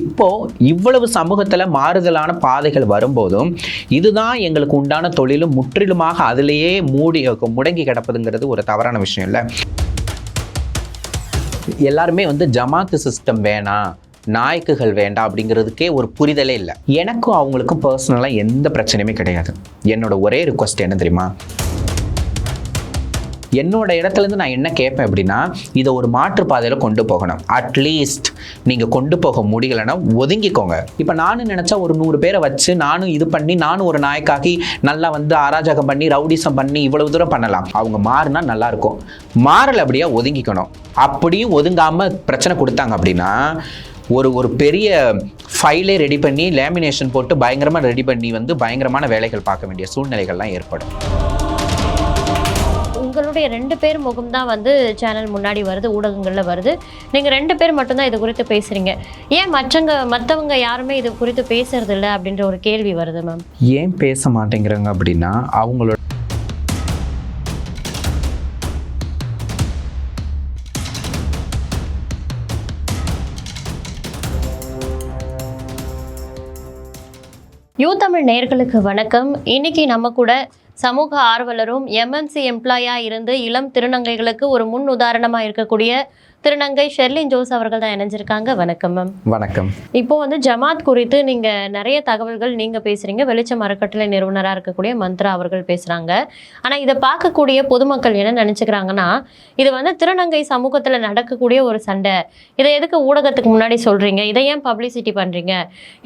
இப்போது இவ்வளவு சமூகத்தில் மாறுதலான பாதைகள் வரும்போதும் இதுதான் எங்களுக்கு உண்டான தொழிலும் முற்றிலுமாக அதிலேயே மூடி முடங்கி கிடப்பதுங்கிறது ஒரு தவறான விஷயம் இல்லை. எல்லாருமே வந்து ஜமாத்து சிஸ்டம் வேணாம் நாயக்குகள் வேண்டாம் அப்படிங்கிறதுக்கே ஒரு புரிதலே இல்லை. எனக்கும் அவங்களுக்கும் பர்சனலாக எந்த பிரச்சனையுமே கிடையாது. என்னோட ஒரே ரிக்வஸ்ட் என்ன தெரியுமா? என்னோட இடத்துலேருந்து நான் என்ன கேட்பேன் அப்படின்னா இதை ஒரு மாற்றுப்பாதையில் கொண்டு போகணும். அட்லீஸ்ட் நீங்கள் கொண்டு போக முடியலைன்னா ஒதுங்கிக்கோங்க. இப்போ நானும் நினச்சா ஒரு நூறு பேரை வச்சு நானும் இது பண்ணி நானும் ஒரு நாயக்காகி நல்லா வந்து அராஜகம் பண்ணி ரவுடிசம் பண்ணி இவ்வளவு தூரம் பண்ணலாம். அவங்க மாறினா நல்லாயிருக்கும் மாறல அப்படியே ஒதுங்கிக்கணும். அப்படியும் ஒதுங்காமல் பிரச்சனை கொடுத்தாங்க அப்படின்னா ஒரு ஒரு பெரிய ஃபைலே ரெடி பண்ணி லேமினேஷன் போட்டு பயங்கரமாக ரெடி பண்ணி வந்து பயங்கரமான வேலைகள் பார்க்க வேண்டிய சூழ்நிலைகள்லாம் ஏற்படும். உங்களுடைய ரெண்டு பேர் முகம் தான் வந்து சேனல் முன்னாடி வருது ஊடகங்கள்ல வருது. நீங்க ரெண்டு பேர் மட்டும்தான் இது குறித்து பேசுறீங்க. ஏன் மற்றவங்க மற்றவங்க யாருமே இது குறித்து பேசுறது இல்லை அப்படின்ற ஒரு கேள்வி வருது மேம் ஏன் பேச மாட்டேங்கிறாங்க அப்படின்னா அவங்களோட யூ தமிழ் நேயர்களுக்கு வணக்கம். இன்னைக்கு நம்ம கூட சமூக ஆர்வலரும் எம்எம்சி எம்ப்ளாயா இருந்து இளம் திருநங்கைகளுக்கு ஒரு முன் உதாரணமா இருக்கக்கூடிய திருநங்கை ஷெர்லின் ஜோஸ் அவர்கள் தான் இணைஞ்சிருக்காங்க. வணக்கம் மேம் வணக்கம். இப்போ வந்து ஜமாத் குறித்து நீங்க நிறைய தகவல்கள் நீங்க பேசுறீங்க. வெளிச்சம் அறக்கட்டளை நிறுவனரா இருக்கக்கூடிய மந்த்ரா அவர்கள் பேசுறாங்க. ஆனா இதை பார்க்கக்கூடிய பொதுமக்கள் என்ன நினைச்சுக்கிறாங்கன்னா இது வந்து திருநங்கை சமூகத்துல நடக்கக்கூடிய ஒரு சண்டை. இதை எதுக்கு ஊடகத்துக்கு முன்னாடி சொல்றீங்க? இதை ஏன் பப்ளிசிட்டி பண்றீங்க?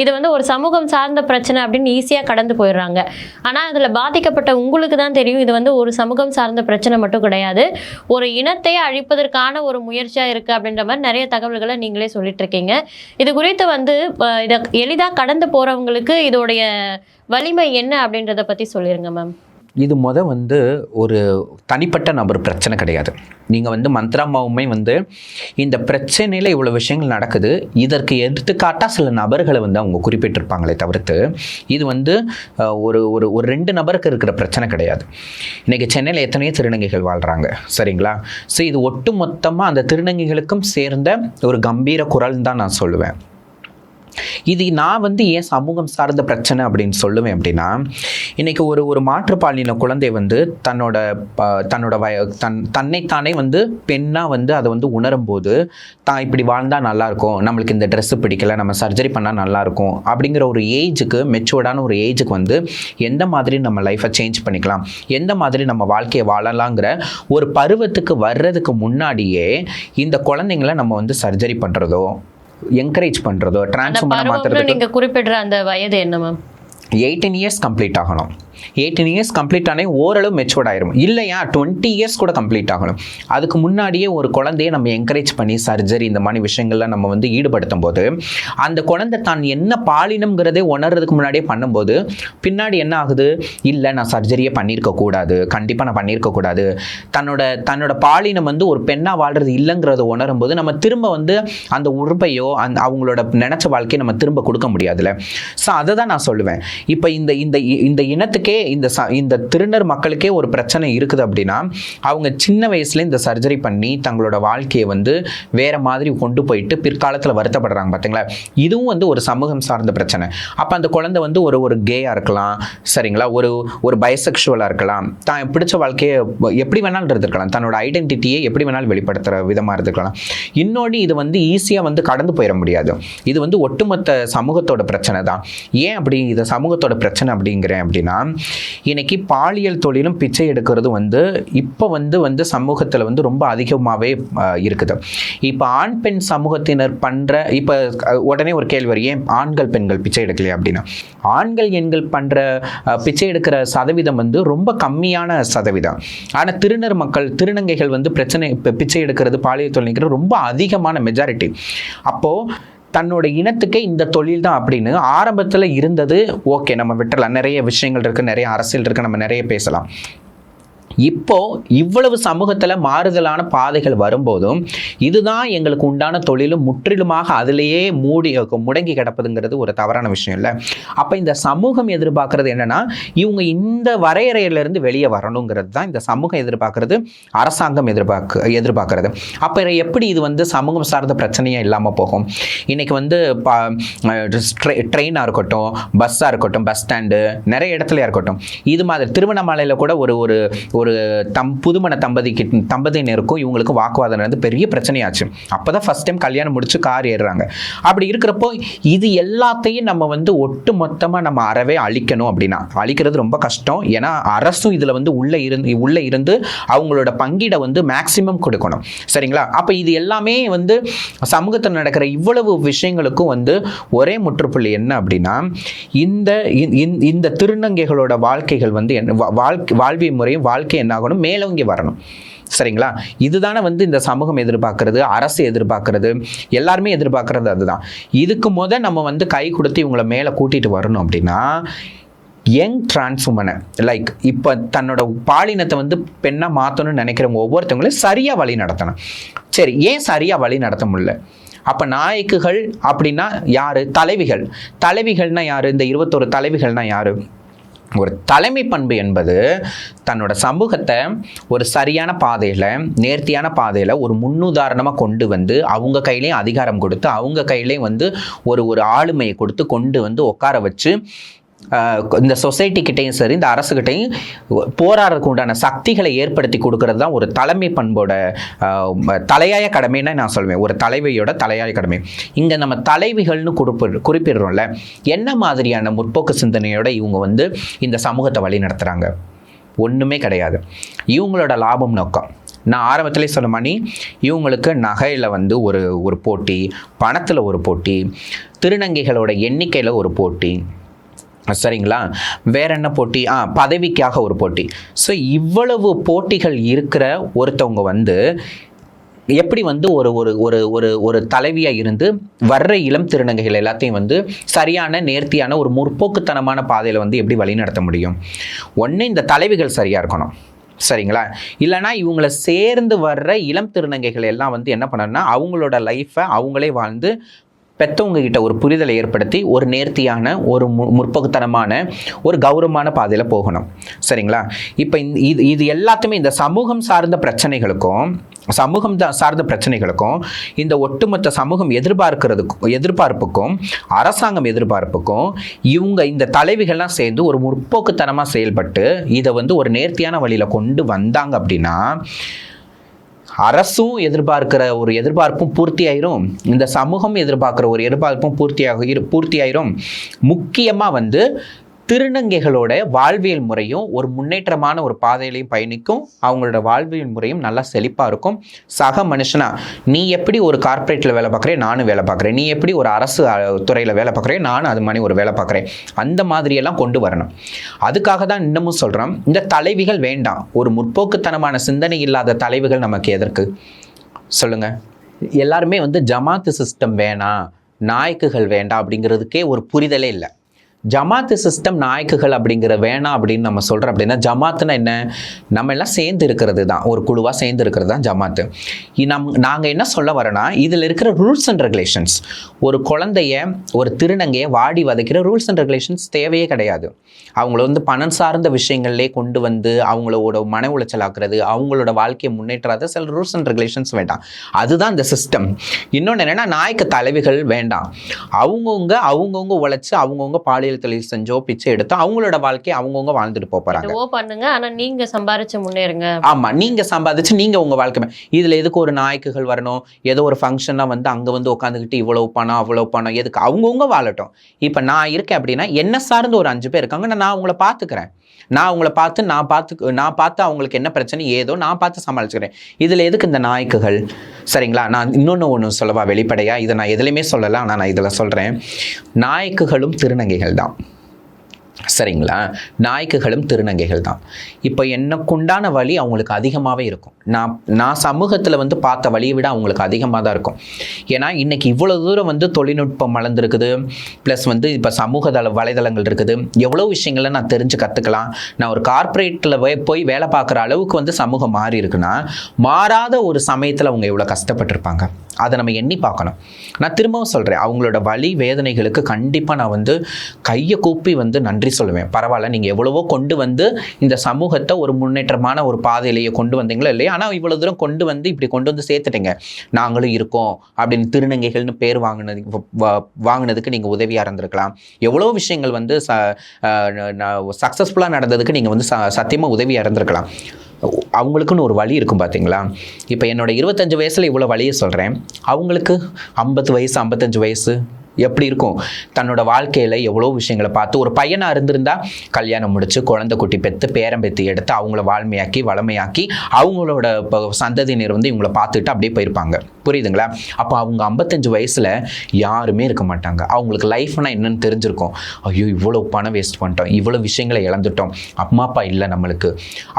இது வந்து ஒரு சமூகம் சார்ந்த பிரச்சனை அப்படின்னு ஈஸியா கடந்து போயிடுறாங்க. ஆனா அதுல பாதிக்கப்பட்ட உங்களுக்கு தான் தெரியும். இது வந்து ஒரு சமூகம் சார்ந்த பிரச்சனை மட்டும் கிடையாது. ஒரு இனத்தை அழிப்பதற்கான ஒரு முயற்சியா இருக்கு அப்படின்ற மாதிரி நிறைய தகவல்களை நீங்களே சொல்லிட்டு இருக்கீங்க இது குறித்து வந்து இதை எளிதா கடந்து போறவங்களுக்கு இதோடைய வலிமை என்ன அப்படின்றத பத்தி சொல்லிடுங்க மேம் இது முத வந்து ஒரு தனிப்பட்ட நபர் பிரச்சனை கிடையாது. நீங்கள் வந்து மந்த்ராமாவுமே வந்து இந்த பிரச்சனையில் இவ்வளோ விஷயங்கள் நடக்குது. இதற்கு எடுத்துக்காட்டாக சில நபர்களை வந்து அவங்க குறிப்பிட்டிருப்பாங்களே தவிர்த்து இது வந்து ஒரு ஒரு ஒரு ரெண்டு நபருக்கு இருக்கிற பிரச்சனை கிடையாது. இன்றைக்கி சென்னையில் எத்தனையோ திருநங்கைகள் வாழ்கிறாங்க சரிங்களா? ஸோ இது ஒட்டு மொத்தமாக அந்த திருநங்கைகளுக்கும் சேர்ந்த ஒரு கம்பீர குரல் தான் நான் சொல்லுவேன். இது நான் வந்து ஏன் சமூகம் சார்ந்த பிரச்சனை அப்படின்னு சொல்லுவேன் அப்படின்னா இன்னைக்கு ஒரு ஒரு மாற்றுப்பாலின குழந்தை வந்து தன்னோட ப- தன்னோட வய தன் தன்னைத்தானே வந்து பெண்ணாக வந்து அதை வந்து உணரும் போது தான் இப்படி வாழ்ந்தால் நல்லாயிருக்கும். நம்மளுக்கு இந்த ட்ரெஸ்ஸு பிடிக்கல. நம்ம சர்ஜரி பண்ணால் நல்லாயிருக்கும். அப்படிங்கிற ஒரு ஏஜுக்கு மெச்சூர்டான ஒரு ஏஜுக்கு வந்து எந்த மாதிரி நம்ம லைஃப்பை சேஞ்ச் பண்ணிக்கலாம்? எந்த மாதிரி நம்ம வாழ்க்கையை வாழலாங்கிற ஒரு பருவத்துக்கு வர்றதுக்கு முன்னாடியே இந்த குழந்தைங்கள நம்ம வந்து சர்ஜரி பண்ணுறதோ என்கரேஜ் பண்ணுறதோ அந்த டிரான்ஸ்ஃபார்மரை பருவம்னு மாற்றுறதுக்கு நீங்க குறிப்பிடுற அந்த வயது என்ன மேம் எயிட்டீன் இயர்ஸ் கம்ப்ளீட் ஆகணும். எயிட்டீன் இயர்ஸ் கம்ப்ளீட் ஆனே ஓரளவு மெச்சூர்ட் ஆயிரும். இல்லையா? டுவெண்ட்டி இயர்ஸ் கூட கம்ப்ளீட் ஆகணும். அதுக்கு முன்னாடியே ஒரு குழந்தைய நம்ம என்கரேஜ் பண்ணி சர்ஜரி இந்த மாதிரி விஷயங்கள்லாம் நம்ம வந்து ஈடுபடுத்தும் போது அந்த குழந்தை தான் என்ன பாலினம்ங்கிறதே உணர்றதுக்கு முன்னாடியே பண்ணும்போது பின்னாடி என்ன ஆகுது? இல்லை நான் சர்ஜரியே பண்ணியிருக்க கூடாது. கண்டிப்பாக நான் பண்ணியிருக்க கூடாது. தன்னோட தன்னோட பாலினம் வந்து ஒரு பெண்ணாக வாழ்றது இல்லைங்கிறத உணரும் போது நம்ம திரும்ப வந்து அந்த உறுப்பையோ அந் அவங்களோட நினச்ச வாழ்க்கையை நம்ம திரும்ப கொடுக்க முடியாதுல்ல. ஸோ அதை தான் நான் சொல்லுவேன். இப்போ இந்த இந்த இ- இந்த இனத்துக்கு இந்த ச இந்த திருநர் மக்களுக்கே ஒரு பிரச்சனை இருக்குது அப்படின்னா அவங்க சின்ன வயசுல இந்த சர்ஜரி பண்ணி தங்களோட வாழ்க்கையை வந்து வேற மாதிரி கொண்டு போயிட்டு பிற்காலத்தில் வருத்தப்படுறாங்க பார்த்தீங்களா இதுவும் வந்து ஒரு சமூகம் சார்ந்த பிரச்சனை. அப்போ அந்த குழந்தை வந்து ஒரு ஒரு கேயாக இருக்கலாம் சரிங்களா? ஒரு ஒரு பயசெக்ஷுவலாக இருக்கலாம். தான் பிடிச்ச வாழ்க்கையை எப்படி வேணாலும் இருந்திருக்கலாம். தன்னோட ஐடென்டிட்டியை எப்படி வேணாலும் வெளிப்படுத்துகிற விதமாக இருந்திருக்கலாம். இன்னொன்று இது வந்து ஈஸியாக வந்து கடந்து போயிட முடியாது. இது வந்து ஒட்டுமொத்த சமூகத்தோட பிரச்சனை தான். ஏன் அப்படி இது சமூகத்தோட பிரச்சனை அப்படிங்கிறேன் அப்படின்னா இன்னைக்கு பாலியல் தொழிலும் பிச்சை எடுக்கிறது வந்து இப்போ வந்து வந்து சமூகத்தில் வந்து ரொம்ப அதிகமாகவே இருக்குது. இப்போ ஆண் பெண் சமூகத்தினர் பண்ணுற இப்போ உடனே ஒரு கேள்வி வரும் ஏன் ஆண்கள் பெண்கள் பிச்சை எடுக்கலையா அப்படின்னா? ஆண்கள் எண்கள் பண்ணுற பிச்சை எடுக்கிற சதவீதம் வந்து ரொம்ப கம்மியான சதவீதம். ஆனால் திருநர் மக்கள் திருநங்கைகள் வந்து பிரச்சனை பிச்சை எடுக்கிறது பாலியல் தொழில் ரொம்ப அதிகமான மெஜாரிட்டி அப்போது தன்னோட இனத்துக்கே இந்த தொழில் தான் அப்படின்னு ஆரம்பத்தில் இருந்தது ஓகே நம்ம விட்டுறலாம். நிறைய விஷயங்கள் இருக்குது நிறைய அரசியல் இருக்குது நம்ம நிறைய பேசலாம். இப்போ இவ்வளவு சமூகத்தில் மாறுதலான பாதைகள் வரும்போதும் இதுதான் எங்களுக்கு உண்டான தொழிலும் முற்றிலுமாக அதிலேயே மூடி முடங்கி கிடப்பதுங்கிறது ஒரு தவறான விஷயம் இல்லை. அப்போ இந்த சமூகம் எதிர்பார்க்கறது என்னன்னா இவங்க இந்த வரையறையிலிருந்து வெளியே வரணுங்கிறது தான் இந்த சமூகம் எதிர்பார்க்கறது அரசாங்கம் எதிர்பார்க்க எதிர்பார்க்கறது. அப்போ எப்படி இது வந்து சமூகம் சார்ந்த பிரச்சனையே இல்லாமல் போகும்? இன்னைக்கு வந்து ட்ரெயினாக இருக்கட்டும் பஸ்ஸாக இருக்கட்டும் பஸ் ஸ்டாண்டு நிறைய இடத்துல இருக்கட்டும். இது மாதிரி திருவண்ணாமலையில் கூட ஒரு ஒரு ஒரு தம் புதுமண தம்பதிக்கு தம்பதியினருக்கும் இவங்களுக்கு வாக்குவாதம் நடந்து பெரிய பிரச்சனையாச்சு. அப்போ தான் ஃபஸ்ட் டைம் கல்யாணம் முடிச்சு கார் ஏறுறாங்க. அப்படி இருக்கிறப்போ இது எல்லாத்தையும் நம்ம வந்து ஒட்டு மொத்தமாக நம்ம அறவே அழிக்கணும் அப்படின்னா. அழிக்கிறது ரொம்ப கஷ்டம். ஏன்னா அரசும் இதில் வந்து உள்ளே இருந்து உள்ளே இருந்து அவங்களோட பங்கீடை வந்து மேக்சிமம் கொடுக்கணும். சரிங்களா? அப்போ இது எல்லாமே வந்து சமூகத்தில் நடக்கிற இவ்வளவு விஷயங்களுக்கும் வந்து ஒரே முற்றுப்புள்ளி என்ன அப்படின்னா இந்த இந்த- இந்த திருநங்கைகளோட வாழ்க்கைகள் வந்து என்ன வாழ்க்கை வாழ்விய முறையும் வாழ்க்கை என்ன ஆகணும் மேலோங்கி வரணும். சரிங்களா? இதுதானே வந்து இந்த சமூகம் எதிர்பார்க்கறது அரசு எதிர்பார்க்கறது எல்லாருமே எதிர்பார்க்கறது அதுதான். இதுக்கு முத நம்ம வந்து கை கொடுத்து இவங்களை மேலே கூட்டிட்டு வரணும் அப்படின்னா யங் டிரான்ஸ்வுமனை லைக் இப்போ தன்னோட பாலினத்தை வந்து பெண்ணாக மாற்றணும்னு நினைக்கிறவங்க ஒவ்வொருத்தவங்களையும் சரியாக வழி நடத்தணும். சரி ஏன் சரியாக வழி நடத்த முடியல? அப்போ நாயக்குகள் அப்படின்னா யார்? தலைவிகள். தலைவிகள்னால் யார்? இந்த இருபத்தொரு தலைவிகள்னால் யார்? ஒரு தலைமை பண்பு என்பது தன்னோட சமூகத்தை ஒரு சரியான பாதையில் நேர்த்தியான பாதையில் ஒரு முன்னுதாரணமாக கொண்டு வந்து அவங்க கையிலையும் அதிகாரம் கொடுத்து அவங்க கையிலையும் வந்து ஒரு ஒரு ஆளுமையை கொடுத்து கொண்டு வந்து உட்கார வச்சு இந்த சொசைட்டிக்கிட்டையும் சரி இந்த அரசுகிட்டையும் போராடுறதுக்கு உண்டான சக்திகளை ஏற்படுத்தி கொடுக்கறது தான் ஒரு தலைமை பண்போட தலையாய கடமைன்னு நான் சொல்லுவேன் ஒரு தலைவியோட தலையாய கடமை. இங்கே நம்ம தலைவிகள்னு குறிப்பிடு குறிப்பிடுறோம்ல என்ன மாதிரியான முற்போக்கு சிந்தனையோட இவங்க வந்து இந்த சமூகத்தை வழி நடத்துகிறாங்க ஒன்றுமே கிடையாது. இவங்களோட லாபம் நோக்கம். நான் ஆரம்பத்திலே சொன்ன மாதிரி இவங்களுக்கு நகையில் வந்து ஒரு ஒரு போட்டி பணத்தில் ஒரு போட்டி திருநங்கைகளோட எண்ணிக்கையில் ஒரு போட்டி சரிங்களா? வேற என்ன போட்டி? ஆ பதவிக்காக ஒரு போட்டி. ஸோ இவ்வளவு போட்டிகள் இருக்கிற ஒருத்தவங்க வந்து எப்படி வந்து ஒரு ஒரு ஒரு ஒரு ஒரு தலைவியாக இருந்து வர்ற இளம் திருநங்கைகள் எல்லாத்தையும் வந்து சரியான நேர்த்தியான ஒரு முற்போக்குத்தனமான பாதையில் வந்து எப்படி வழிநடத்த முடியும்? ஒன்று இந்த தலைவிகள் சரியாக இருக்கணும். சரிங்களா? இல்லைனா இவங்களை சேர்ந்து வர்ற இளம் திருநங்கைகள் எல்லாம் வந்து என்ன பண்ணணும்னா அவங்களோட லைஃப்பை அவங்களே வாழ்ந்து பெற்றவங்க கிட்ட ஒரு புரிதலை ஏற்படுத்தி ஒரு நேர்த்தியான ஒரு மு முற்போக்குத்தனமான ஒரு கௌரவமான பாதையில் போகணும். சரிங்களா? இப்போ இந்த இது இது எல்லாத்தையுமே இந்த சமூகம் சார்ந்த பிரச்சனைகளுக்கும் சமூகம் தான் சார்ந்த பிரச்சனைகளுக்கும் இந்த ஒட்டுமொத்த சமூகம் எதிர்பார்க்கிறதுக்கும் எதிர்பார்ப்புக்கும் அரசாங்கம் எதிர்பார்ப்புக்கும் இவங்க இந்த தலைவிகள்லாம் சேர்ந்து ஒரு முற்போக்குத்தனமாக செயல்பட்டு இதை வந்து ஒரு நேர்த்தியான வழியில் கொண்டு வந்தாங்க அப்படின்னா அரசும் எதிர்பார்க்கிற ஒரு எதிர்பார்ப்பும் பூர்த்தி ஆயிரும் இந்த சமூகம் எதிர்பார்க்கிற ஒரு எதிர்பார்ப்பும் பூர்த்தியாக இரு- பூர்த்தி ஆயிரும் முக்கியமாக வந்து திருநங்கைகளோட வாழ்வியல் முறையும் ஒரு முன்னேற்றமான ஒரு பாதையிலையும் பயணிக்கும். அவங்களோட வாழ்வியல் முறையும் நல்லா செழிப்பாக இருக்கும். சக மனுஷனா நீ எப்படி ஒரு கார்ப்பரேட்டில் வேலை பார்க்குறேன் நானும் வேலை பார்க்குறேன். நீ எப்படி ஒரு அரசு துறையில் வேலை பார்க்குறேன் நானும் அது மாதிரி ஒரு வேலை பார்க்குறேன். அந்த மாதிரியெல்லாம் கொண்டு வரணும். அதுக்காக தான் இன்னமும் சொல்கிறோம் இந்த தலைவிகள் வேண்டாம். ஒரு முற்போக்குத்தனமான சிந்தனை இல்லாத தலைவிகள் நமக்கு எதற்கு? சொல்லுங்கள் எல்லாருமே வந்து ஜமாத்து சிஸ்டம் வேணாம் நாயக்குகள் வேண்டாம் அப்படிங்கிறதுக்கே ஒரு புரிதலே இல்லை. ஜமாத்து சிஸ்டம் நாயக்குகள் அப்படிங்கிற வேணாம் அப்படின்னு நம்ம சொல்கிறோம் அப்படின்னா ஜமாத்துனா என்ன? நம்ம எல்லாம் சேர்ந்து இருக்கிறது தான் ஒரு குழுவாக சேர்ந்து இருக்கிறது தான் ஜமாத்து நம் நாங்கள் என்ன சொல்ல வரோன்னா இதில் இருக்கிற ரூல்ஸ் அண்ட் ரெகுலேஷன்ஸ் ஒரு குழந்தைய ஒரு திருநங்கையை வாடி வதைக்கிற ரூல்ஸ் அண்ட் ரெகுலேஷன்ஸ் தேவையே கிடையாது. அவங்கள வந்து பணம் சார்ந்த விஷயங்கள்லேயே கொண்டு வந்து அவங்களோட மன உளைச்சலாக்குறது அவங்களோட வாழ்க்கையை முன்னேற்றாத சில ரூல்ஸ் அண்ட் ரெகுலேஷன்ஸ் வேண்டாம். அதுதான் இந்த சிஸ்டம் இன்னொன்று என்னென்னா நாயக்க தலைவிகள் வேண்டாம். அவங்கவுங்க அவங்கவுங்க உழைச்சி அவங்கவுங்க பாலியல் தொழில் செஞ்சோ பிச்சை எடுத்தோ அவங்களோட வாழ்க்கையை அவங்கவுங்க வாழ்ந்துட்டு போக போகிறாங்க ஓ பண்ணுங்க ஆனா நீங்க சம்பாரிச்சு முன்னேறுங்க. ஆமா நீங்க சம்பாதிச்சு நீங்க உங்க வாழ்க்கை இதுல எதுக்கு ஒரு நாயக்குகள் வரணும்? ஏதோ ஒரு ஃபங்க்ஷன்லாம் வந்து அங்க வந்து உட்காந்துக்கிட்டு இவ்வளவு பணம் அவ்வளவு பணம் எதுக்கு? அவங்கவுங்க வாழட்டும். இப்ப நான் இருக்கேன் அப்படின்னா என்ன சார்ந்து ஒரு அஞ்சு பேர் இருக்காங்க நான் அவங்கள பாத்துக்கிறேன். நான் அவங்கள பார்த்து நான் பார்த்து நான் பார்த்து அவங்களுக்கு என்ன பிரச்சனை ஏதோ நான் பார்த்து சமாளிச்சுக்கிறேன். இதில் எதுக்கு இந்த நாய்க்குகள்? சரிங்களா? நான் இன்னொன்று ஒன்று சொல்லவா வெளிப்படையாக இதை நான் எதுலையுமே சொல்லலை ஆனால் நான் இதில் சொல்கிறேன் நாயக்குகளும் திருநங்கைகள் தான். சரிங்களா? நாய்க்குகளும் திருநங்கைகள் தான் இப்போ எனக்குண்டான வழி அவங்களுக்கு அதிகமாகவே இருக்கும். நான் நான் சமூகத்தில் வந்து பார்த்த வழியை விட அவங்களுக்கு அதிகமாக தான் இருக்கும். ஏன்னா இன்னைக்கு இவ்வளோ தூரம் வந்து தொழில்நுட்பம் வளர்ந்துருக்குது ப்ளஸ் வந்து இப்போ சமூக தள வலைதளங்கள் இருக்குது. எவ்வளோ விஷயங்களை நான் தெரிஞ்சு கற்றுக்கலாம் நான் ஒரு கார்ப்பரேட்டில் போய் வேலை பார்க்குற அளவுக்கு வந்து சமூகம் மாறி இருக்குன்னா மாறாத ஒரு சமயத்தில் அவங்க எவ்வளோ கஷ்டப்பட்டிருப்பாங்க. அதை நம்ம எண்ணி பார்க்கணும். நான் திரும்பவும் சொல்கிறேன் அவங்களோட வழி வேதனைகளுக்கு கண்டிப்பாக நான் வந்து கையை கூப்பி வந்து நன்றி சொல்லுவேன். பரவாயில்ல நீங்கள் எவ்வளவோ கொண்டு வந்து இந்த சமூகத்தை ஒரு முன்னேற்றமான ஒரு பாதையிலேயே கொண்டு வந்தீங்களோ இல்லையா? ஆனால் இவ்வளோ தூரம் கொண்டு வந்து இப்படி கொண்டு வந்து சேர்த்துட்டீங்க. நாங்களும் இருக்கோம் அப்படின்னு திருநங்கைகள்னு பேர் வாங்கினது வ- வாங்கினதுக்கு நீங்கள் உதவியாக இருந்திருக்கலாம். எவ்வளோ விஷயங்கள் வந்து ச சக்ஸஸ்ஃபுல்லாக நடந்ததுக்கு நீங்கள் வந்து ச சத்தியமாக உதவியாக இருந்திருக்கலாம். அவங்களுக்குன்னு ஒரு வழி இருக்கும் பார்த்தீங்களா இப்போ என்னோடய இருபத்தஞ்சி வயசில் இவ்வளோ வழியை சொல்கிறேன் அவங்களுக்கு ஐம்பது வயசு ஐம்பத்தஞ்சு வயசு எப்படி இருக்கும்? தன்னோட வாழ்க்கையில் எவ்வளோ விஷயங்களை பார்த்து ஒரு பையனாக இருந்திருந்தா கல்யாணம் முடித்து குழந்தை குட்டி பெற்று பேரம்பெற்று எடுத்து அவங்கள வாழ்மையாக்கி வளமையாக்கி அவங்களோட இப்போ சந்ததியினர் வந்து இவங்கள பார்த்துட்டு அப்படியே போயிருப்பாங்க. புரியுதுங்களா? அப்போ அவங்க ஐம்பத்தஞ்சு வயசில் யாருமே இருக்க மாட்டாங்க. அவங்களுக்கு லைஃப்னா என்னன்னு தெரிஞ்சிருக்கும். ஐயோ இவ்வளோ பணம் வேஸ்ட் பண்ணிட்டோம் இவ்வளோ விஷயங்களை இழந்துட்டோம். அம்மா அப்பா இல்லை நம்மளுக்கு.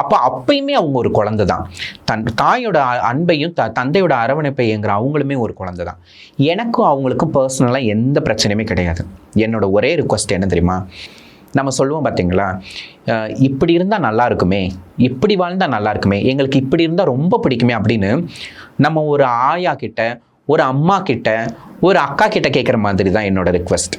அப்போ அப்பயுமே அவங்க ஒரு குழந்தை தான் தன் தாயோட அன்பையும் த தந்தையோட அரவணைப்பைங்கிற அவங்களுமே ஒரு குழந்தை தான். எனக்கும் அவங்களுக்கும் பர்சனலாக எந்த பிரச்சனையுமே கிடையாது. என்னோட ஒரே ரிக்வஸ்ட் என்ன தெரியுமா? நம்ம சொல்லுவோம் பார்த்தீங்களா இப்படி இருந்தால் நல்லா இருக்குமே இப்படி வாழ்ந்தால் நல்லா இருக்குமே எங்களுக்கு இப்படி இருந்தால் ரொம்ப பிடிக்குமே அப்படின்னு நம்ம ஒரு ஆயா கிட்ட ஒரு அம்மா கிட்ட ஒரு அக்கா கிட்ட கேட்குற மாதிரி தான் என்னோட ரிக்வெஸ்ட்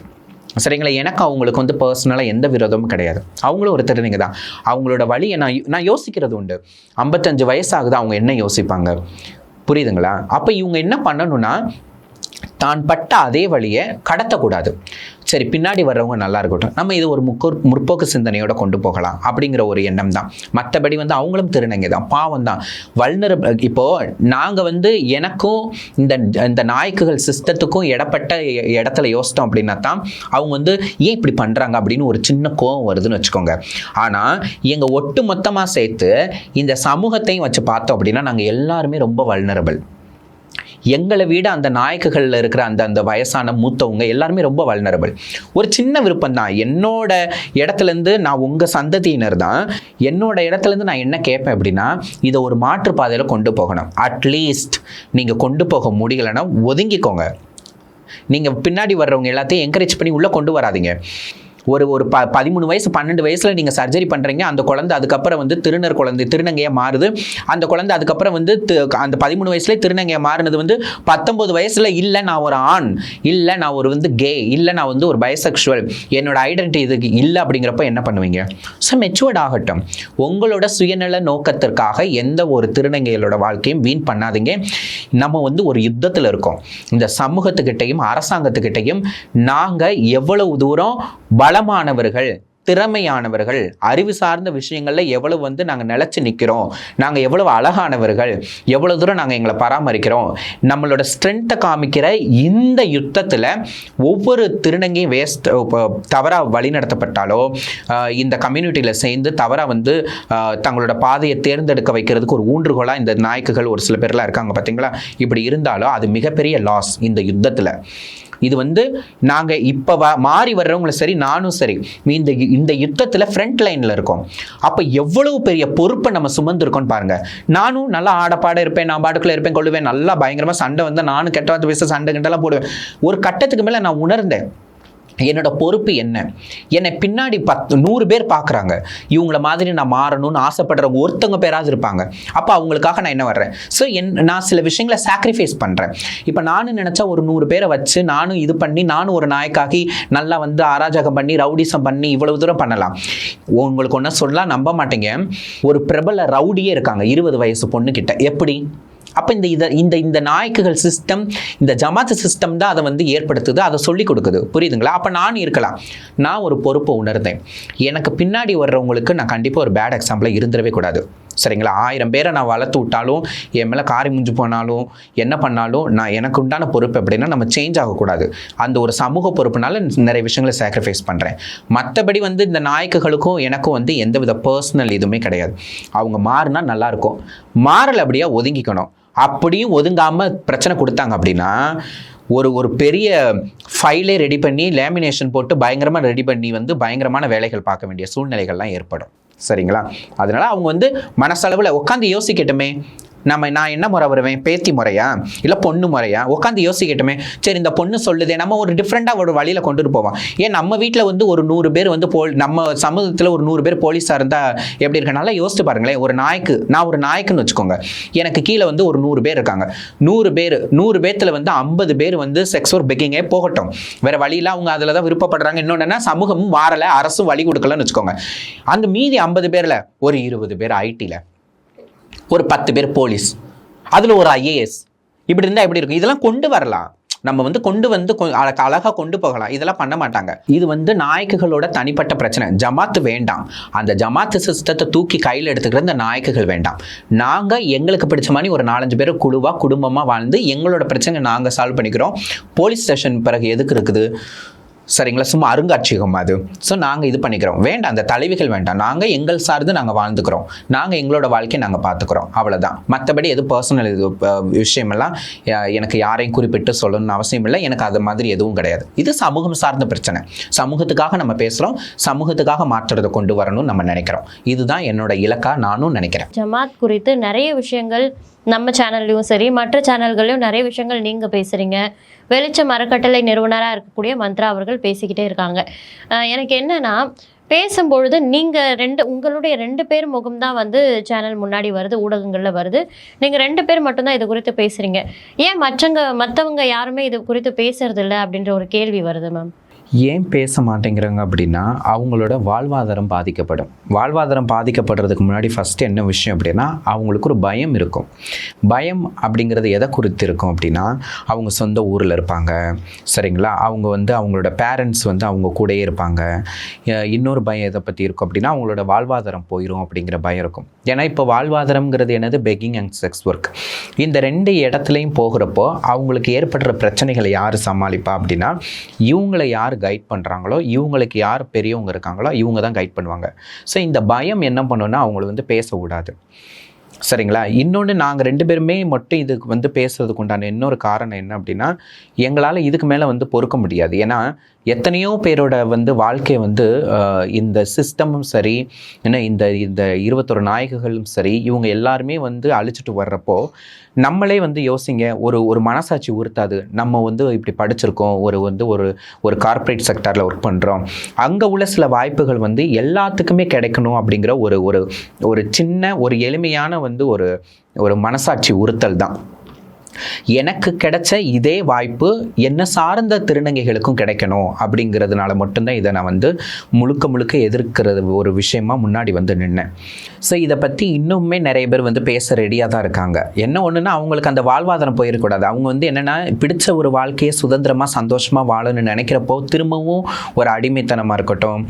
சரிங்களா? எனக்கு அவங்களுக்கு வந்து பர்சனலாக எந்த விரோதமும் கிடையாது. அவங்களும் ஒரு திருநங்க தான். அவங்களோட வழியை நான் நான் யோசிக்கிறது உண்டு. ஐம்பத்தஞ்சு வயசாகுது அவங்க என்ன யோசிப்பாங்க? புரியுதுங்களா? அப்போ இவங்க என்ன பண்ணணும்னா தான் பட்ட அதே வழியை கடத்தக்கூடாது. சரி பின்னாடி வர்றவங்க நல்லா இருக்கட்டும். நம்ம இது ஒரு முக்கோர் முற்போக்கு சிந்தனையோட கொண்டு போகலாம் அப்படிங்கிற ஒரு எண்ணம் தான். மற்றபடி வந்து அவங்களும் திருநங்கை தான். பாவம் தான். வல்னர் இப்போ நாங்கள் வந்து எனக்கும் இந்த இந்த நாய்க்குகள் சிஸ்டத்துக்கும் இடப்பட்ட இடத்துல யோசித்தோம் அப்படின்னா தான் அவங்க வந்து ஏன் இப்படி பண்ணுறாங்க அப்படின்னு ஒரு சின்ன கோவம் வருதுன்னு வச்சுக்கோங்க. ஆனால் எங்கள் ஒட்டு மொத்தமாக சேர்த்து இந்த சமூகத்தையும் வச்சு பார்த்தோம் அப்படின்னா நாங்கள் எல்லாருமே ரொம்ப வல்னரபிள் எங்களை விட அந்த நாயக்குகளில் இருக்கிற அந்த அந்த வயசான மூத்தவங்க எல்லாருமே ரொம்ப வல்னரபிள் ஒரு சின்ன விருப்பம் தான். என்னோட இடத்துலேருந்து நான் உங்கள் சந்ததியினர் தான். என்னோட இடத்துலேருந்து நான் என்ன கேட்பேன் அப்படின்னா இதை ஒரு மாற்றுப்பாதையில் கொண்டு போகணும். அட்லீஸ்ட் நீங்கள் கொண்டு போக முடியலைன்னா ஒதுங்கிக்கோங்க. நீங்கள் பின்னாடி வர்றவங்க எல்லாத்தையும் என்கரேஜ் பண்ணி உள்ளே கொண்டு வராதீங்க. ஒரு ஒரு ப பதிமூணு வயசு பன்னெண்டு வயசில் நீங்கள் சர்ஜரி பண்ணுறீங்க அந்த குழந்தை அதுக்கப்புறம் வந்து திருநர் குழந்தை திருநங்கையாக மாறுது. அந்த குழந்தை அதுக்கப்புறம் வந்து அந்த பதிமூணு வயசுலேயே திருநங்கையாக மாறினது வந்து பத்தொம்பது வயசில் இல்லை நான் ஒரு ஆண். இல்லை நான் ஒரு வந்து கே இல்லை நான் வந்து ஒரு பயசெக்ஷுவல் என்னோட ஐடென்டிட்டி இதுக்கு இல்லை அப்படிங்கிறப்ப என்ன பண்ணுவீங்க? ஸோ மெச்சுவர்ட் ஆகட்டும். உங்களோட சுயநல நோக்கத்திற்காக எந்த ஒரு திருநங்கைகளோட வாழ்க்கையும் வீண் பண்ணாதீங்க. நம்ம வந்து ஒரு யுத்தத்தில் இருக்கோம். இந்த சமூகத்துக்கிட்டையும் அரசாங்கத்துக்கிட்டையும் நாங்கள் எவ்வளவு தூரம் பலமானவர்கள் திறமையானவர்கள் அறிவு சார்ந்த விஷயங்களில் எவ்வளவு வந்து நாங்கள் நிலச்சி நிற்கிறோம் நாங்கள் எவ்வளவு அழகானவர்கள் எவ்வளோ தூரம் நாங்கள் எங்களை பராமரிக்கிறோம் நம்மளோட ஸ்ட்ரென்த்தை காமிக்கிற இந்த யுத்தத்தில் ஒவ்வொரு திருநங்கையும் வேஸ்ட் தவறாக வழிநடத்தப்பட்டாலோ இந்த கம்யூனிட்டியில் சேர்ந்து தவறாக வந்து தங்களோட பாதையை தேர்ந்தெடுக்க வைக்கிறதுக்கு ஒரு ஊன்றுகோலாக இந்த நாயக்குகள் ஒரு சில பேர்லாம் இருக்காங்க பார்த்தீங்களா இப்படி இருந்தாலும் அது மிகப்பெரிய லாஸ் இந்த யுத்தத்தில். இது வந்து நாங்கள் இப்போ மாறி வர்றவங்களும் சரி நானும் சரி இந்த இந்த யுத்தத்தில் ஃப்ரண்ட் லைனில் இருக்கோம். அப்போ எவ்வளவு பெரிய பொறுப்பை நம்ம சுமந்துருக்கோம்னு பாருங்கள் நானும் நல்லா ஆடப்பாட இருப்பேன் நான் பாட்டுக்குள்ளே இருப்பேன் கொள்ளுவேன் நல்லா பயங்கரமாக சண்டை வந்தால் நானும் கெட்ட வார்த்தை பேச சண்டை கிண்டெல்லாம் போடுவேன். ஒரு கட்டத்துக்கு மேலே நான் உணர்ந்தேன். என்னோட பொறுப்பு என்ன? என்னை பின்னாடி பத்து நூறு பேர் பார்க்குறாங்க இவங்கள மாதிரி நான் மாறணும்னு ஆசைப்படுறவங்க ஒருத்தவங்க பேராவது இருப்பாங்க. அப்போ அவங்களுக்காக நான் என்ன வர்றேன்? ஸோ என் நான் சில விஷயங்களை சாக்ரிஃபைஸ் பண்ணுறேன் இப்போ நானும் நினச்சா ஒரு நூறு பேரை வச்சு நானும் இது பண்ணி நானும் ஒரு நாய்க்காகி நல்லா வந்து அராஜகம் பண்ணி ரவுடிசம் பண்ணி இவ்வளவு தூரம் பண்ணலாம். உங்களுக்கு ஒன்றும் சொல்லலாம் நம்ப மாட்டேங்க. ஒரு பிரபல ரவுடியே இருக்காங்க இருபது வயசு பொண்ணுக்கிட்ட எப்படி? அப்போ இந்த இதை இந்த இந்த நாயக்குகள் சிஸ்டம் இந்த ஜமாத்து சிஸ்டம் தான் அதை வந்து ஏற்படுத்துது அதை சொல்லி கொடுக்குது. புரியுதுங்களா? அப்போ நான் இருக்கலாம். நான் ஒரு பொறுப்பை உணர்ந்தேன். எனக்கு பின்னாடி வர்றவங்களுக்கு நான் கண்டிப்பாக ஒரு பேட் எக்ஸாம்பிளாக இருந்துடவே கூடாது. சரிங்களா? ஆயிரம் பேரை நான் வளர்த்து விட்டாலும் என் மேலே காரி முஞ்சு போனாலும் என்ன பண்ணாலும் நான் எனக்கு உண்டான பொறுப்பு எப்படின்னா நம்ம சேஞ்ச் ஆகக்கூடாது. அந்த ஒரு சமூக பொறுப்புனால நிறைய விஷயங்களை சாக்ரிஃபைஸ் பண்ணுறேன் மற்றபடி வந்து இந்த நாயக்குகளுக்கும் எனக்கும் வந்து எந்தவித பர்சனல் இதுவுமே கிடையாது. அவங்க மாறினா நல்லாயிருக்கும். மாறல் அப்படியே ஒதுங்கிக்கணும். அப்படியும் ஒதுங்காமல் பிரச்சனை கொடுத்தாங்க அப்படின்னா ஒரு ஒரு பெரிய ஃபைலே ரெடி பண்ணி லேமினேஷன் போட்டு பயங்கரமாக ரெடி பண்ணி வந்து பயங்கரமான வேலைகள் பார்க்க வேண்டிய சூழ்நிலைகள்லாம் ஏற்படும். சரிங்களா? அதனால அவங்க வந்து மனசளவில் உட்காந்து யோசிக்கட்டுமே. நம்ம நான் என்ன முறை வருவேன்? பேத்தி முறையா? இல்லை பொண்ணு முறையா? உட்காந்து யோசிக்கட்டுமே. சரி இந்த பொண்ணு சொல்லுதே. நம்ம ஒரு டிஃப்ரெண்ட்டாக ஒரு வழியில் கொண்டுட்டு போவோம். ஏன் நம்ம வீட்டில் வந்து ஒரு நூறு பேர் வந்து போல் நம்ம சமூகத்தில் ஒரு நூறு பேர் போலீஸாக இருந்தால் எப்படி இருக்கனால யோசிச்சு பாருங்களேன். ஒரு நாய்க்கு நான் ஒரு நாய்க்குன்னு வச்சுக்கோங்க. எனக்கு கீழே வந்து ஒரு நூறு பேர் இருக்காங்க. நூறு பேர் நூறு பேர்த்தில் வந்து ஐம்பது பேர் வந்து செக்ஸ் ஒர்க் பெக்கிங்கே போகட்டும். வேற வழியில அவங்க அதில் தான் விருப்பப்படுறாங்க. இன்னொன்னா சமூகமும் வாரலை அரசும் வழி கொடுக்கலன்னு வச்சுக்கோங்க. அந்த மீதி ஐம்பது பேரில் ஒரு இருபது பேர் ஐடியில் ஒரு பத்து பேர் போலீஸ். அதில் ஒரு ஐஏஎஸ் இப்படி இருந்தால் எப்படி இருக்கும்? இதெல்லாம் கொண்டு வரலாம். நம்ம வந்து கொண்டு வந்து கொ- கொண்டு போகலாம். இதெல்லாம் பண்ண மாட்டாங்க. இது வந்து நாயக்குகளோட தனிப்பட்ட பிரச்சனை. ஜமாத்து வேண்டாம். அந்த ஜமாத்து சிஸ்டத்தை தூக்கி கையில் எடுத்துக்கிற இந்த நாயக்குகள் வேண்டாம். நாங்கள் எங்களுக்கு பிடிச்ச மாதிரி ஒரு நாலஞ்சு பேர் குழுவாக குடும்பமாக வாழ்ந்து எங்களோட பிரச்சனை நாங்கள் சால்வ் பண்ணிக்கிறோம். போலீஸ் ஸ்டேஷன் பிறகு எதுக்கு இருக்குது? சரிங்களா? சும்மா அருங்காட்சியகம் அது. ஸோ நாங்கள் இது பண்ணிக்கிறோம். வேண்டாம் அந்த தலைவிகள் வேண்டாம். நாங்கள் எங்கள் சார்ந்து நாங்கள் வாழ்ந்துக்கிறோம். நாங்கள் எங்களோட வாழ்க்கையை நாங்கள் பார்த்துக்கிறோம். அவ்வளோதான் மற்றபடி எது பர்சனல் இது விஷயமெல்லாம் எனக்கு யாரையும் குறிப்பிட்டு சொல்லணும்னு அவசியம் இல்லை. எனக்கு அது மாதிரி எதுவும் கிடையாது. இது சமூகம் சார்ந்த பிரச்சனை. சமூகத்துக்காக நம்ம பேசுகிறோம் சமூகத்துக்காக மாற்றத்தை கொண்டு வரணும்னு நம்ம நினைக்கிறோம். இதுதான் என்னோட இலக்கா நானும் நினைக்கிறேன். ஜமாத் குறித்து நிறைய விஷயங்கள் நம்ம சேனல்லையும் சரி மற்ற சேனல்கள்லையும் நிறைய விஷயங்கள் நீங்கள் பேசுகிறீங்க வெளிச்சம் அறக்கட்டளை நிறுவனராக இருக்கக்கூடிய மந்த்ரா அவர்கள் பேசிக்கிட்டே இருக்காங்க. எனக்கு என்னன்னா பேசும்பொழுது நீங்கள் ரெண்டு உங்களுடைய ரெண்டு பேர் முகம்தான் வந்து சேனல் முன்னாடி வருது ஊடகங்களில் வருது. நீங்கள் ரெண்டு பேர் மட்டும்தான் இது குறித்து பேசுகிறீங்க ஏன் மற்றவங்க மற்றவங்க யாருமே இது குறித்து பேசுறது இல்லை அப்படின்ற ஒரு கேள்வி வருது மேம் ஏன் பேச மாட்டேங்கிறாங்க அப்படின்னா அவங்களோட வாழ்வாதாரம் பாதிக்கப்படும். வாழ்வாதாரம் பாதிக்கப்படுறதுக்கு முன்னாடி ஃபஸ்ட்டு என்ன விஷயம் அப்படின்னா அவங்களுக்கு ஒரு பயம் இருக்கும். பயம் அப்படிங்கிறது எதை குறித்து இருக்கும் அப்படின்னா அவங்க சொந்த ஊரில் இருப்பாங்க. சரிங்களா? அவங்க வந்து அவங்களோட பேரண்ட்ஸ் வந்து அவங்க கூடயே இருப்பாங்க. இன்னொரு பயம் எதை பற்றி இருக்கும் அப்படின்னா அவங்களோட வாழ்வாதாரம் போயிடும் அப்படிங்கிற பயம் இருக்கும். ஏன்னா இப்போ வாழ்வாதாரம்ங்கிறது என்னது? பெக்கிங் அண்ட் செக்ஸ் ஒர்க் இந்த ரெண்டு இடத்துலையும் போகிறப்போ அவங்களுக்கு ஏற்படுற பிரச்சனைகளை யார் சமாளிப்பா அப்படின்னா இவங்களை யார் கைட் பண்ணுறாங்களோ இவங்களுக்கு யார் பெரியவங்க இருக்காங்களோ இவங்க தான் கைட் பண்ணுவாங்க. ஸோ இந்த பயம் என்ன பண்ணுன்னா அவங்கள வந்து பேசக்கூடாது சரிங்களா? இன்னொன்று நாங்கள் ரெண்டு பேருமே மட்டும் இதுக்கு வந்து பேசுறதுக்கு உண்டான இன்னொரு காரணம் என்ன அப்படின்னா எங்களால் இதுக்கு மேலே வந்து பொறுக்க முடியாது. ஏன்னா எத்தனையோ பேரோட வந்து வாழ்க்கையை வந்து இந்த சிஸ்டமும் சரி என்ன இந்த இந்த இருபத்தொரு நாயகர்களும் சரி இவங்க எல்லாருமே வந்து அழிச்சிட்டு வர்றப்போ நம்மளே வந்து யோசிங்க ஒரு ஒரு மனசாட்சி உறுத்தாது. நம்ம வந்து இப்படி படிச்சிருக்கோம் ஒரு வந்து ஒரு ஒரு கார்ப்பரேட் செக்டரில் ஒர்க் பண்ணுறோம் அங்கே உள்ள சில வாய்ப்புகள் வந்து எல்லாத்துக்குமே கிடைக்கணும் அப்படிங்கிற ஒரு ஒரு ஒரு சின்ன ஒரு எளிமையான வந்து ஒரு ஒரு மனசாட்சி உறுத்தல் தான். எனக்கு கிடைச்ச இதே வாய்ப்பு என்ன சார்ந்த திருநங்கைகளுக்கும் கிடைக்கணும் அப்படிங்கிறதுனால மட்டும்தான் இதை நான் வந்து முழுக்க முழுக்க எதிர்க்கிறது ஒரு விஷயமா முன்னாடி வந்து நின்னேன். ஸோ இதை பற்றி இன்னுமே நிறைய பேர் வந்து பேச ரெடியாக தான் இருக்காங்க. என்ன ஒன்றுனா அவங்களுக்கு அந்த வாழ்வாதாரம் போயிடக்கூடாது அவங்க வந்து என்னென்னா பிடிச்ச ஒரு வாழ்க்கையை சுதந்திரமாக சந்தோஷமாக வாழணும்னு நினைக்கிறப்போ திரும்பவும் ஒரு அடிமைத்தனமாக இருக்கட்டும்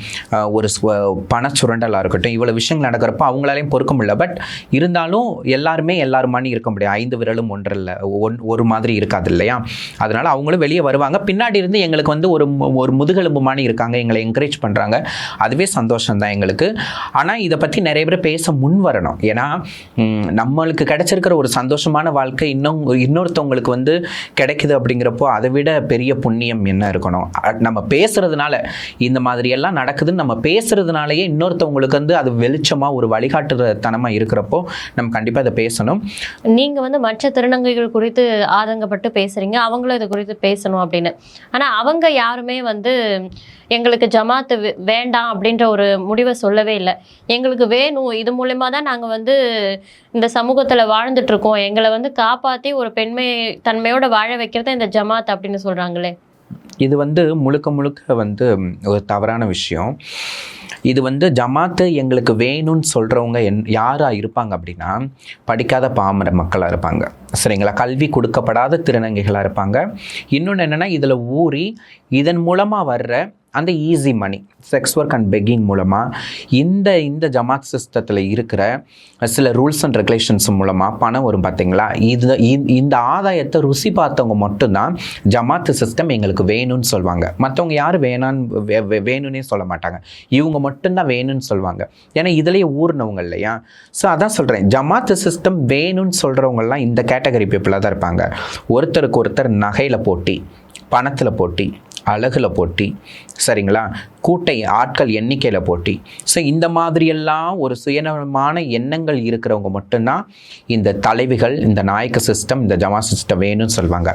ஒரு ஸ்வ- பணச்சுரண்டலாக இருக்கட்டும் இவ்வளோ விஷயங்கள் நடக்கிறப்போ அவங்களாலையும் பொறுக்க முடியல. பட் இருந்தாலும் எல்லாருமே எல்லாரும் இருக்க முடியாது ஐந்து விரலும் ஒன்றல்ல ஒன் ஒரு மாதிரி இருக்காது இல்லையா? அதனால் அவங்களும் வெளியே வருவாங்க. பின்னாடி இருந்து எங்களுக்கு வந்து ஒரு மு- ஒரு முதுகெலும்பு மாதிரி இருக்காங்க. எங்களை என்கரேஜ் பண்ணுறாங்க அதுவே சந்தோஷம் தான் எங்களுக்கு. ஆனால் இதை பற்றி நிறைய பேர் பேச முன் வரணும். ஏன்னா நம்மளுக்கு கிடைச்சிருக்கிற ஒரு சந்தோஷமான வாழ்க்கை இன்னும் இன்னொருத்தவங்களுக்கு வந்து கிடைக்குது அப்படிங்கிறப்போ அதை விட பெரிய புண்ணியம் என்ன இருக்கணும்? நம்ம பேசுகிறதுனால இந்த மாதிரியெல்லாம் நடக்குதுன்னு நம்ம பேசுகிறதுனாலேயே இன்னொருத்தவங்களுக்கு வந்து அது வெளிச்சமாக ஒரு வழிகாட்டுற தனமாக இருக்கிறப்போ நம்ம கண்டிப்பாக அதை பேசணும். நீங்கள் வந்து மற்ற திருநங்கைகள் குறித்து குறித்து ஆதங்கப்பட்டு பேசுறீங்க. அவங்களும் இது குறித்து பேசணும் அப்படின்னு. ஆனா அவங்க யாருமே வந்து எங்களுக்கு ஜமாத்து வேண்டாம் அப்படின்ற ஒரு முடிவை சொல்லவே இல்லை. எங்களுக்கு வேணும். இது மூலயமா தான் நாங்கள் வந்து இந்த சமூகத்தில் வாழ்ந்துட்டு இருக்கோம். எங்களை வந்து காப்பாற்றி ஒரு பெண்மை தன்மையோட வாழ வைக்கிறத இந்த ஜமாத் அப்படின்னு சொல்றாங்களே. இது வந்து முழுக்க முழுக்க வந்து ஒரு தவறான விஷயம். இது வந்து ஜமாத்து எங்களுக்கு வேணும்னு சொல்கிறவங்க என் யாராக இருப்பாங்க அப்படின்னா படிக்காத பாமர மக்களாக இருப்பாங்க. சரிங்களா? கல்வி கொடுக்கப்படாத திருநங்கைகளாக இருப்பாங்க. இன்னொன்று என்னென்னா இதில் ஊறி இதன் மூலமாக வர்ற அந்த easy money sex work and begging மூலமாக இந்த இந்த ஜமாத் சிஸ்டத்தில் இருக்கிற சில ரூல்ஸ் அண்ட் ரெகுலேஷன்ஸ் மூலமாக பணம் வரும் பார்த்தீங்களா இது இந்த- இந்த ஆதாயத்தை ருசி பார்த்தவங்க மட்டும்தான் ஜமாத்து சிஸ்டம் எங்களுக்கு வேணும்னு சொல்லுவாங்க மற்றவங்க யாரும் வேணான்னு வே- வே- வேணும்னே சொல்ல மாட்டாங்க. இவங்க மட்டும்தான் வேணும்னு சொல்லுவாங்க ஏன்னா இதுலேயே ஊர்னவங்க இல்லையா? ஸோ அதான் சொல்கிறேன் ஜமாத்து சிஸ்டம் வேணும்னு சொல்கிறவங்கலாம் இந்த கேட்டகரி பீப்புளாக தான் இருப்பாங்க. ஒருத்தருக்கு ஒருத்தர் நகையில் போட்டி பணத்தில் போட்டி அழகில் போட்டி சரிங்களா? கூட்டை ஆட்கள் எண்ணிக்கையில் போட்டி. ஸோ இந்த மாதிரியெல்லாம் ஒரு சுயநலமான எண்ணங்கள் இருக்கிறவங்க மட்டும்தான் இந்த தலைவிகள் இந்த நாயக்க சிஸ்டம் இந்த ஜமா சிஸ்டம் வேணும்னு சொல்லுவாங்க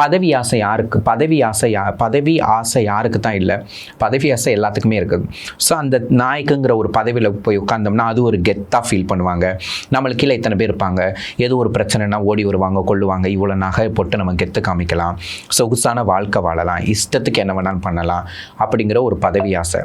பதவி ஆசை யாருக்கு பதவி ஆசை யா பதவி ஆசை யாருக்கு தான் இல்லை. பதவி ஆசை எல்லாத்துக்குமே இருக்குது. ஸோ அந்த நாயக்குங்கிற ஒரு பதவியில் போய் உட்காந்தோம்னா அது ஒரு கெத்தாக ஃபீல் பண்ணுவாங்க. நம்மளுக்கு கீழே இத்தனை பேர் இருப்பாங்க. ஏதோ ஒரு பிரச்சனைனா ஓடி வருவாங்க கொள்ளுவாங்க இவ்வளோ நகை போட்டு நம்ம கெத்து காமிக்கலாம். சொகுசான வாழ்க்கை வாழலாம். இஷ்டத்துக்கு என்ன வேணாலும் பண்ணலாம். அப்படிங்கிற ஒரு பதவி ஆசை.